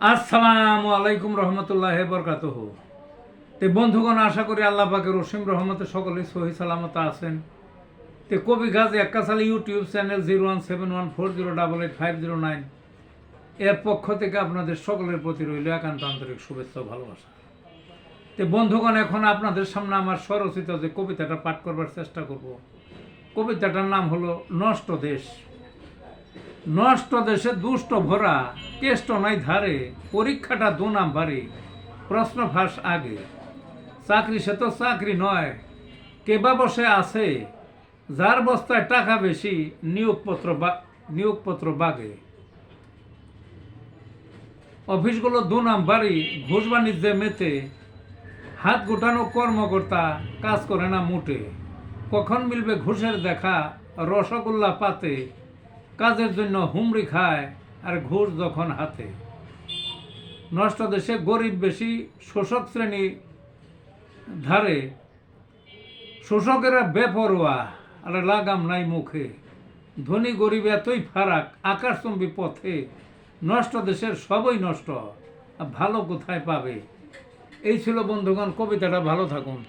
আসসালামু আলাইকুম রহমতুল্লাহ বরকাত তে বন্ধুগণ, আশা করি আল্লাহ পাকের রসিম রহমতে সকলে সহি সালামত আছেন। তে কবি গাজী এক্কাশালী YouTube channel zero one seven one four zero double eight five zero nine এর পক্ষ থেকে আপনাদের সকলের প্রতি রইল একান্ত আন্তরিক শুভেচ্ছা ভালোবাসা। তে বন্ধুগণ, এখন আপনাদের সামনে আমার স্বরচিত যে কবিতাটা পাঠ করবার চেষ্টা করব, কবিতাটার নাম হলো নষ্ট দেশ। নষ্ট দেশে দুষ্ট ভরা, কেষ্ট নাই ধারে, পরীক্ষাটা দু নাম্বারে, প্রশ্ন ফাঁস আগে। চাকরি সে তো চাকরি নয় কে বা বসে আছে, যার বস্তায় টাকা বেশি, নিয়োগপত্র নিয়োগপত্র বাগে। অফিসগুলো দু নাম্বারই, ঘুষ বাণিজ্যে মেতে, হাত গোটানো কর্মকর্তা, কাজ করে না মুটে। কখন মিলবে ঘুষের দেখা, রসগোল্লা পাতে কাজের জন্য হুমড়ি খায় আর ঘুষ যখন হাতে। নষ্ট দেশে গরিব বেশি শোষক শ্রেণি ধারে। শোষকেরা বেপরোয়া আর লাগাম নাই মুখে। ধনী গরিব এতই ফারাক, আকাশচম্বী পথে। নষ্ট দেশের সবই নষ্ট ভালো কোথায় পাবে? এই ছিল বন্ধুগণ, কবিতাটা ভালো থাকুন।